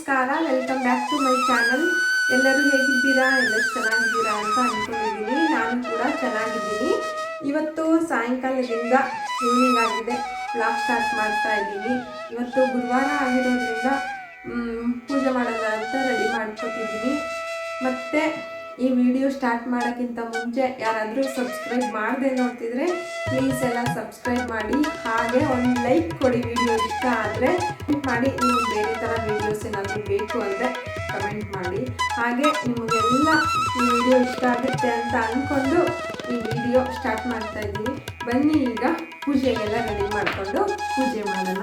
ನಮಸ್ಕಾರ welcome back to my channel ಎಲ್ಲರೂ ಹೇಗಿದ್ದೀರಾ? ಎಲ್ಲರೂ ಚೆನ್ನಾಗಿದ್ದೀರಾ ಅಂತ ಅಂದ್ಕೊಂಡಿದ್ದೀನಿ ನಾನು ಕೂಡ ಚೆನ್ನಾಗಿದ್ದೀನಿ. ಇವತ್ತು ಸಾಯಂಕಾಲದಿಂದ ಈವ್ನಿಂಗ್ ಆಗಿದೆ ಬ್ಲಾಗ್ ಸ್ಟಾರ್ಟ್ ಮಾಡ್ತಾ ಇದ್ದೀನಿ. ಇವತ್ತು ಗುರುವಾರ ಆಗಿರೋದ್ರಿಂದ ಪೂಜೆ ಮಾಡೋಣ ಅಂತ ರೆಡಿ ಮಾಡ್ಕೊತಿದ್ದೀನಿ. ಮತ್ತು ಈ ವಿಡಿಯೋ ಸ್ಟಾರ್ಟ್ ಮಾಡೋಕ್ಕಿಂತ ಮುಂಚೆ ಯಾರಾದರೂ ಸಬ್ಸ್ಕ್ರೈಬ್ ಮಾಡದೆ ನೋಡ್ತಿದ್ರೆ ಪ್ಲೀಸ್ ಎಲ್ಲ ಸಬ್ಸ್ಕ್ರೈಬ್ ಮಾಡಿ. ಹಾಗೆ ಒಂದು ಲೈಕ್ ಕೊಡಿ ವಿಡಿಯೋ ಇಷ್ಟ ಆದರೆ ಮಾಡಿ. ನೀವು ಬೇರೆ ಥರ ವೀಡಿಯೋಸ್ ಅಂದರೆ ಕಮೆಂಟ್ ಮಾಡಿ. ಹಾಗೆ ನಿಮಗೆಲ್ಲ ಈ ವಿಡಿಯೋ ಇಷ್ಟ ಆಗುತ್ತೆ ಅಂತ ಅಂದ್ಕೊಂಡು ಈ ವಿಡಿಯೋ ಸ್ಟಾರ್ಟ್ ಮಾಡ್ತಾ ಇದ್ದೀನಿ ಬನ್ನಿ ಈಗ ಪೂಜೆಗೆಲ್ಲ ರೆಡಿ ಮಾಡಿಕೊಂಡು ಪೂಜೆ ಮಾಡೋಣ.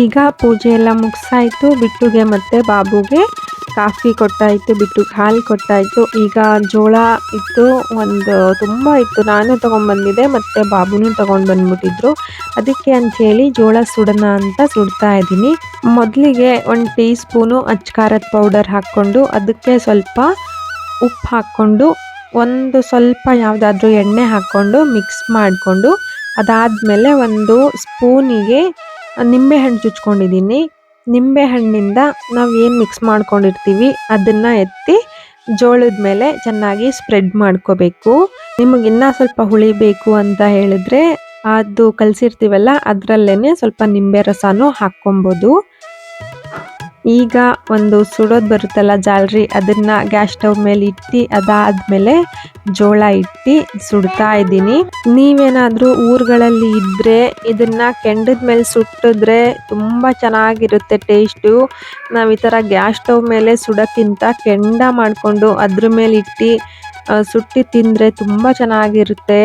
ಈಗ ಪೂಜೆ ಎಲ್ಲ ಮುಗಿಸಾಯ್ತು. ಬಿಟ್ಟುಗೆ ಮತ್ತು ಬಾಬುಗೆ ಕಾಫಿ ಕೊಟ್ಟಾಯಿತು, ಬಿಟ್ಟು ಹಾಲು ಕೊಟ್ಟಾಯಿತು. ಈಗ ಜೋಳ ಇತ್ತು, ಒಂದು ತುಂಬ ಇತ್ತು. ನಾನು ತೊಗೊಂಡ್ಬಂದಿದ್ದೆ, ಮತ್ತು ಬಾಬುನು ತೊಗೊಂಡು ಬಂದ್ಬಿಟ್ಟಿದ್ರು ಅದಕ್ಕೆ ಅಂಥೇಳಿ ಜೋಳ ಸುಡೋಣ ಅಂತ ಸುಡ್ತಾ ಇದ್ದೀನಿ. ಮೊದಲಿಗೆ ಒಂದು ಟೀ ಸ್ಪೂನು ಅಚ್ಕಾರದ ಪೌಡರ್ ಹಾಕ್ಕೊಂಡು, ಅದಕ್ಕೆ ಸ್ವಲ್ಪ ಉಪ್ಪು ಹಾಕ್ಕೊಂಡು, ಒಂದು ಸ್ವಲ್ಪ ಯಾವುದಾದ್ರೂ ಎಣ್ಣೆ ಹಾಕ್ಕೊಂಡು, ಮಿಕ್ಸ್ ಮಾಡಿಕೊಂಡು, ಅದಾದಮೇಲೆ ಒಂದು ಸ್ಪೂನಿಗೆ ನಿಂಬೆಹಣ್ಣು ಚುಚ್ಕೊಂಡಿದ್ದೀನಿ. ನಿಂಬೆಹಣ್ಣಿಂದ ನಾವು ಏನು ಮಿಕ್ಸ್ ಮಾಡ್ಕೊಂಡಿರ್ತೀವಿ, ಅದನ್ನು ಎತ್ತಿ ಜೋಳದ ಮೇಲೆ ಚೆನ್ನಾಗಿ ಸ್ಪ್ರೆಡ್ ಮಾಡ್ಕೋಬೇಕು. ನಿಮಗೆ ಇನ್ನೂ ಸ್ವಲ್ಪ ಹುಳಿ ಬೇಕು ಅಂತ ಹೇಳಿದ್ರೆ ಅದು ಕಲಸಿರ್ತೀವಲ್ಲ ಅದರಲ್ಲೇ ಸ್ವಲ್ಪ ನಿಂಬೆ ರಸನೂ ಹಾಕ್ಕೊಬೋದು. ಈಗ ಒಂದು ಸುಡೋದು ಬರುತ್ತಲ್ಲ ಜಾಲ್ರಿ ಅದನ್ನು ಗ್ಯಾಸ್ ಸ್ಟವ್ ಮೇಲೆ ಇಟ್ಟು ಅದಾದ್ಮೇಲೆ ಜೋಳ ಇಟ್ಟು ಸುಡ್ತಾ ಇದ್ದೀನಿ. ನೀವೇನಾದರೂ ಊರುಗಳಲ್ಲಿ ಇದ್ದರೆ ಇದನ್ನ ಕೆಂಡದ ಮೇಲೆ ಸುಟ್ಟಿದ್ರೆ ತುಂಬ ಚೆನ್ನಾಗಿರುತ್ತೆ ಟೇಸ್ಟು ನಾವು ಈ ಥರ ಗ್ಯಾಸ್ ಸ್ಟವ್ ಮೇಲೆ ಸುಡೋಕ್ಕಿಂತ ಕೆಂಡ ಮಾಡಿಕೊಂಡು ಅದ್ರ ಮೇಲೆ ಇಟ್ಟು ಸುಟ್ಟು ತಿಂದರೆ ತುಂಬ ಚೆನ್ನಾಗಿರುತ್ತೆ.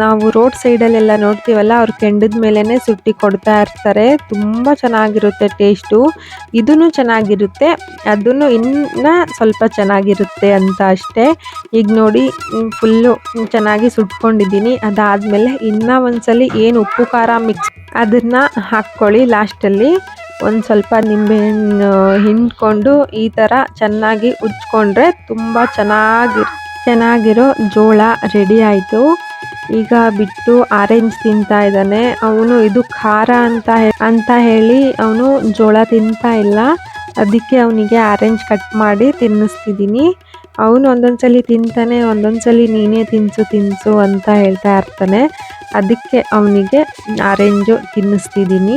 ನಾವು ರೋಡ್ ಸೈಡಲ್ಲೆಲ್ಲ ನೋಡ್ತೀವಲ್ಲ, ಅವ್ರು ಕೆಂಡದ ಮೇಲೇ ಸುಟ್ಟಿ ಕೊಡ್ತಾ ಇರ್ತಾರೆ. ತುಂಬ ಚೆನ್ನಾಗಿರುತ್ತೆ ಟೇಸ್ಟು. ಇದೂ ಚೆನ್ನಾಗಿರುತ್ತೆ. ಅದನ್ನು ಇನ್ನು ಸ್ವಲ್ಪ ಚೆನ್ನಾಗಿರುತ್ತೆ ಅಂತ ಅಷ್ಟೇ. ಈಗ ನೋಡಿ ಫುಲ್ಲು ಚೆನ್ನಾಗಿ ಸುಟ್ಕೊಂಡಿದ್ದೀನಿ. ಅದಾದಮೇಲೆ ಇನ್ನೂ ಒಂದ್ಸಲಿ ಏನು ಉಪ್ಪು, ಖಾರ ಮಿಕ್ಸ್ ಅದನ್ನು ಹಾಕ್ಕೊಳ್ಳಿ ಲಾಸ್ಟಲ್ಲಿ. ಒಂದು ಸ್ವಲ್ಪ ನಿಂಬೆಹಣ್ಣು ಹಿಂಡ್ಕೊಂಡು ಈ ಥರ ಚೆನ್ನಾಗಿ ಉಜ್ಕೊಂಡ್ರೆ ತುಂಬ ಚೆನ್ನಾಗಿ ಚೆನ್ನಾಗಿರೋ ಜೋಳ ರೆಡಿ ಆಯಿತು. ಈಗ ಬಿಟ್ಟು ಆರೆಂಜ್ ತಿಂತಾ ಇದ್ದಾನೆ. ಅವನು ಇದು ಖಾರ ಅಂತ ಅಂತ ಹೇಳಿ ಅವನು ಜೋಳ ತಿಂತಾ ಇಲ್ಲ. ಅದಕ್ಕೆ ಅವನಿಗೆ ಆರೆಂಜ್ ಕಟ್ ಮಾಡಿ ತಿನ್ನಿಸ್ತಿದ್ದೀನಿ. ಅವನು ಒಂದೊಂದ್ಸಲಿ ತಿಂತಾನೆ, ಒಂದೊಂದ್ಸಲಿ ನೀನೇ ತಿನ್ಸು ತಿನ್ಸು ಅಂತ ಹೇಳ್ತಾ ಇರ್ತಾನೆ. ಅದಕ್ಕೆ ಅವನಿಗೆ ಆರೆಂಜು ತಿನ್ನಿಸ್ತಿದ್ದೀನಿ.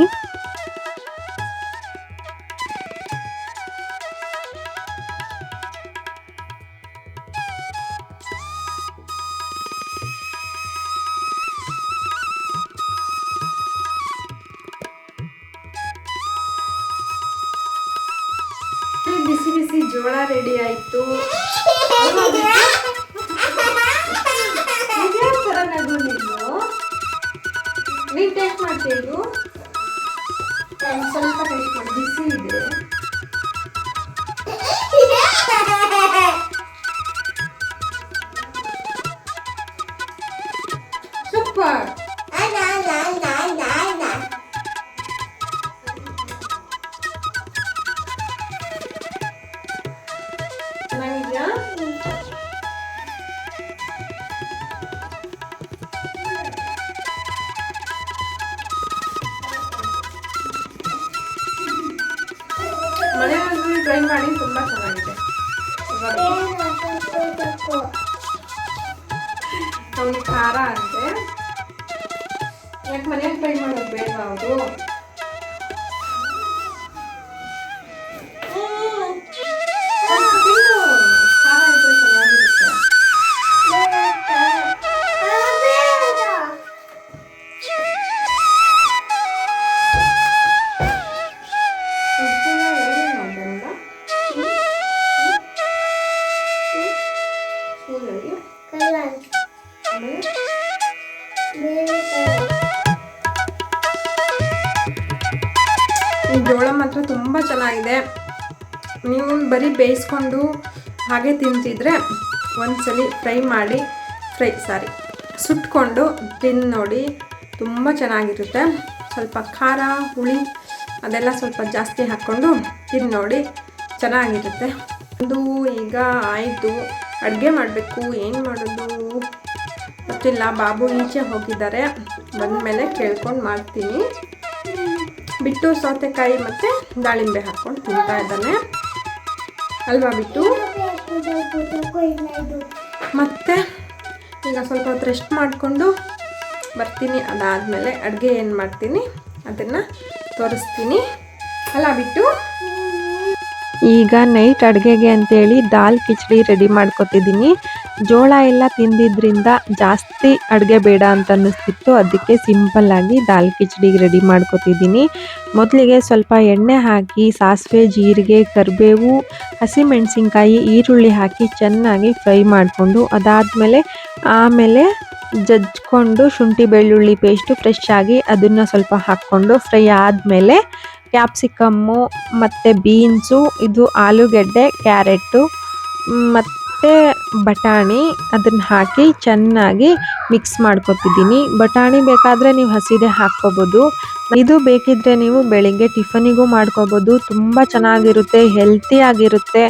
ಜೋಳ ರೆಡಿ ಆಯ್ತು. ಥರ ನಗು ನೀನು? ನೀನ್ ಟೇಸ್ಟ್ ಮಾಡ್ತೀಯ ಸ್ವಲ್ಪ ಟೇಸ್ಟ್ ಮಾಡಿ. ಮಾಡಿ ತುಂಬಾ ಚೆನ್ನಾಗಿದೆ. ಅವ್ನಿಗೆ ಖಾರ ಅಂತೆ. ಯಾಕೆ ಮನೆಯಲ್ಲಿ ಟ್ರೈ ಮಾಡೋದು ಬೇಡವಾ ಅವರು ಜೋಳ ಮಾತ್ರ ತುಂಬ ಚೆನ್ನಾಗಿದೆ. ನೀವು ಬರೀ ಬೇಯಿಸ್ಕೊಂಡು ಹಾಗೆ ತಿಂತಿದ್ರೆ ಒಂದ್ಸಲಿ ಫ್ರೈ ಮಾಡಿ, ಫ್ರೈ ಸಾರಿ, ಸುಟ್ಕೊಂಡು ತಿಂದು ನೋಡಿ ತುಂಬ ಚೆನ್ನಾಗಿರುತ್ತೆ. ಸ್ವಲ್ಪ ಖಾರ, ಹುಳಿ ಅದೆಲ್ಲ ಸ್ವಲ್ಪ ಜಾಸ್ತಿ ಹಾಕ್ಕೊಂಡು ತಿಂದು ನೋಡಿ ಚೆನ್ನಾಗಿರುತ್ತೆ. ಅದು ಈಗ ಆಯಿತು. ಅಡುಗೆ ಮಾಡಬೇಕು. ಏನು ಮಾಡೋದು? ಗೊತ್ತಿಲ್ಲ. ಬಾಬು ಈಚೆ ಹೋಗಿದ್ದಾರೆ. ಬಂದಮೇಲೆ ಕೇಳ್ಕೊಂಡು ಮಾಡ್ತೀನಿ. ಬಿಟ್ಟು ಸೌತೆಕಾಯಿ ಮತ್ತು ದಾಳಿಂಬೆ ಹಾಕ್ಕೊಂಡು ತಿಂತಾ ಇದ್ದಾನೆ. ಅಲ್ವಾ ಬಿಟ್ಟು? ಮತ್ತೆ ಈಗ ಸ್ವಲ್ಪ ಹೊತ್ತು ರೆಸ್ಟ್ ಮಾಡಿಕೊಂಡು ಬರ್ತೀನಿ. ಅದಾದಮೇಲೆ ಅಡುಗೆ ಏನು ಮಾಡ್ತೀನಿ ಅದನ್ನು ತೋರಿಸ್ತೀನಿ. ಅಲ್ಲ ಬಿಟ್ಟು? ಈಗ ನೈಟ್ ಅಡುಗೆಗೆ ಅಂತೇಳಿ ದಾಲ್ ಕಿಚಡಿ ರೆಡಿ ಮಾಡ್ಕೊತಿದ್ದೀನಿ. ಜೋಳ ಎಲ್ಲ ತಿಂದಿದ್ರಿಂದ ಜಾಸ್ತಿ ಅಡುಗೆ ಬೇಡ ಅಂತ ಅನ್ನಿಸ್ತಿತ್ತು. ಅದಕ್ಕೆ ಸಿಂಪಲ್ ಆಗಿ ದಾಲ್ ಕಿಚಡಿಗೆ ರೆಡಿ ಮಾಡ್ಕೊತಿದ್ದೀನಿ. ಮೊದಲಿಗೆ ಸ್ವಲ್ಪ ಎಣ್ಣೆ ಹಾಕಿ, ಸಾಸಿವೆ, ಜೀರಿಗೆ, ಕರಿಬೇವು ಹಸಿಮೆಣಸಿನ್ಕಾಯಿ ಈರುಳ್ಳಿ ಹಾಕಿ ಚೆನ್ನಾಗಿ ಫ್ರೈ ಮಾಡಿಕೊಂಡು ಅದಾದಮೇಲೆ ಆಮೇಲೆ ಜಜ್ಕೊಂಡು ಶುಂಠಿ ಬೆಳ್ಳುಳ್ಳಿ ಪೇಸ್ಟು ಫ್ರೆಶ್ ಆಗಿ ಅದನ್ನು ಸ್ವಲ್ಪ ಹಾಕ್ಕೊಂಡು ಫ್ರೈ ಆದಮೇಲೆ ಕ್ಯಾಪ್ಸಿಕಮ್ಮು ಮತ್ತು ಬೀನ್ಸು ಇದು ಆಲೂಗೆಡ್ಡೆ ಕ್ಯಾರೆಟು ಮತ್ತು ಬಟಾಣಿ ಅದನ್ನು ಹಾಕಿ ಚೆನ್ನಾಗಿ ಮಿಕ್ಸ್ ಮಾಡ್ಕೊತಿದ್ದೀನಿ. ಬಟಾಣಿ ಬೇಕಾದರೆ ನೀವು ಹಸಿದೆ ಹಾಕ್ಕೋಬೋದು. ಇದು ಬೇಕಿದ್ರೆ ನೀವು ಬೆಳಿಗ್ಗೆ ಟಿಫನಿಗೂ ಮಾಡ್ಕೋಬೋದು. ತುಂಬ ಚೆನ್ನಾಗಿರುತ್ತೆ ಹೆಲ್ತಿಯಾಗಿರುತ್ತೆ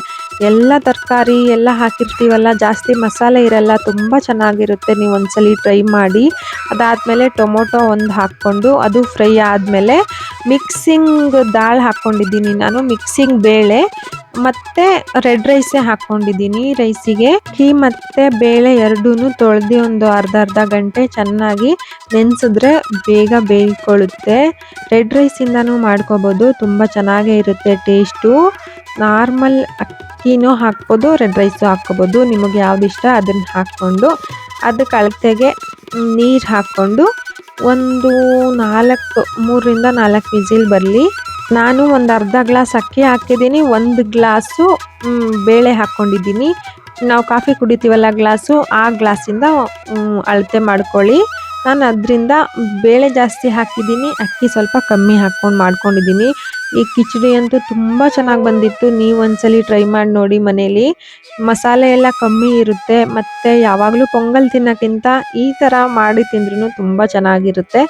ಎಲ್ಲ ತರಕಾರಿ ಎಲ್ಲ ಹಾಕಿರ್ತೀವಲ್ಲ, ಜಾಸ್ತಿ ಮಸಾಲೆ ಇರಲ್ಲ, ತುಂಬ ಚೆನ್ನಾಗಿರುತ್ತೆ. ನೀವು ಒಂದ್ಸಲಿ ಟ್ರೈ ಮಾಡಿ. ಅದಾದಮೇಲೆ ಟೊಮೊಟೊ ಒಂದು ಹಾಕ್ಕೊಂಡು ಅದು ಫ್ರೈ ಆದಮೇಲೆ ಮಿಕ್ಸಿಂಗ್ ದಾಲ್ ಹಾಕ್ಕೊಂಡಿದ್ದೀನಿ ನಾನು. ಮಿಕ್ಸಿಂಗ್ ಬೇಳೆ ಮತ್ತು ರೆಡ್ ರೈಸೇ ಹಾಕೊಂಡಿದ್ದೀನಿ. ರೈಸಿಗೆ ಈ ಮತ್ತೆ ಬೇಳೆ ಎರಡೂ ತೊಳೆದು ಒಂದು ಅರ್ಧ ಅರ್ಧ ಗಂಟೆ ಚೆನ್ನಾಗಿ ನೆನೆಸಿದ್ರೆ ಬೇಗ ಬೇಯ್ಕೊಳ್ಳುತ್ತೆ. ರೆಡ್ ರೈಸಿಂದನೂ ಮಾಡ್ಕೋಬೋದು. ತುಂಬ ಚೆನ್ನಾಗೇ ಇರುತ್ತೆ ಟೇಸ್ಟು ನಾರ್ಮಲ್ ಅಕ್ಕಿನೂ ಹಾಕ್ಬೋದು ರೆಡ್ ರೈಸು ಹಾಕ್ಕೋಬೋದು. ನಿಮಗೆ ಯಾವ್ದು ಇಷ್ಟ ಅದನ್ನು ಹಾಕ್ಕೊಂಡು ಅದಕ್ಕೆ ಅಳತೆಗೆ ನೀರು ಹಾಕ್ಕೊಂಡು ಒಂದು ನಾಲ್ಕು, ಮೂರರಿಂದ ನಾಲ್ಕು ವಿಸಿಲ್ ಬರಲಿ. ನಾನು ಒಂದು ಅರ್ಧ ಗ್ಲಾಸ್ ಅಕ್ಕಿ ಹಾಕಿದ್ದೀನಿ, ಒಂದು ಗ್ಲಾಸು ಬೇಳೆ ಹಾಕ್ಕೊಂಡಿದ್ದೀನಿ. ನಾವು ಕಾಫಿ ಕುಡಿತೀವಲ್ಲ ಗ್ಲಾಸು, ಆ ಗ್ಲಾಸಿಂದ ಅಳತೆ ಮಾಡ್ಕೊಳ್ಳಿ. ನಾನು ಅದರಿಂದ ಬೇಳೆ ಜಾಸ್ತಿ ಹಾಕಿದ್ದೀನಿ, ಅಕ್ಕಿ ಸ್ವಲ್ಪ ಕಮ್ಮಿ ಹಾಕ್ಕೊಂಡು ಮಾಡ್ಕೊಂಡಿದ್ದೀನಿ. ಈ ಕಿಚಡಿ ಅಂತೂ ತುಂಬ ಚೆನ್ನಾಗಿ ಬಂದಿತ್ತು. ನೀವು ಒಂದ್ಸಲಿ ಟ್ರೈ ಮಾಡಿ ನೋಡಿ ಮನೇಲಿ. ಮಸಾಲೆ ಎಲ್ಲ ಕಮ್ಮಿ ಇರುತ್ತೆ, ಮತ್ತು ಯಾವಾಗಲೂ ಪೊಂಗಲ್ ತಿನ್ನೋಕ್ಕಿಂತ ಈ ಥರ ಮಾಡಿ ತಿಂದ್ರೂ ತುಂಬ ಚೆನ್ನಾಗಿರುತ್ತೆ.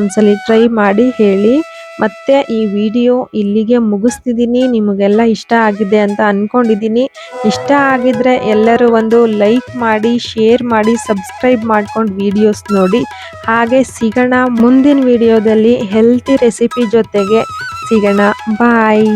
ಒಂದ್ಸಲಿ ಟ್ರೈ ಮಾಡಿ ಹೇಳಿ. ಮತ್ತೆ ಈ ವಿಡಿಯೋ ಇಲ್ಲಿಗೆ ಮುಗಿಸ್ತಿದ್ದೀನಿ ನಿಮಗೆಲ್ಲ ಇಷ್ಟ ಆಗಿದೆ ಅಂತ ಅಂದ್ಕೊಂಡಿದ್ದೀನಿ ಇಷ್ಟ ಆಗಿದ್ರೆ ಎಲ್ಲರೂ ಒಂದು ಲೈಕ್ ಮಾಡಿ, ಶೇರ್ ಮಾಡಿ, ಸಬ್ಸ್ಕ್ರೈಬ್ ಮಾಡ್ಕೊಂಡು ವಿಡಿಯೋಸ್ ನೋಡಿ. ಹಾಗೆ ಸಿಗೋಣ ಮುಂದಿನ ವಿಡಿಯೋದಲ್ಲಿ ಹೆಲ್ತಿ ರೆಸಿಪಿ ಜೊತೆಗೆ. ಸಿಗೋಣ. ಬಾಯ್.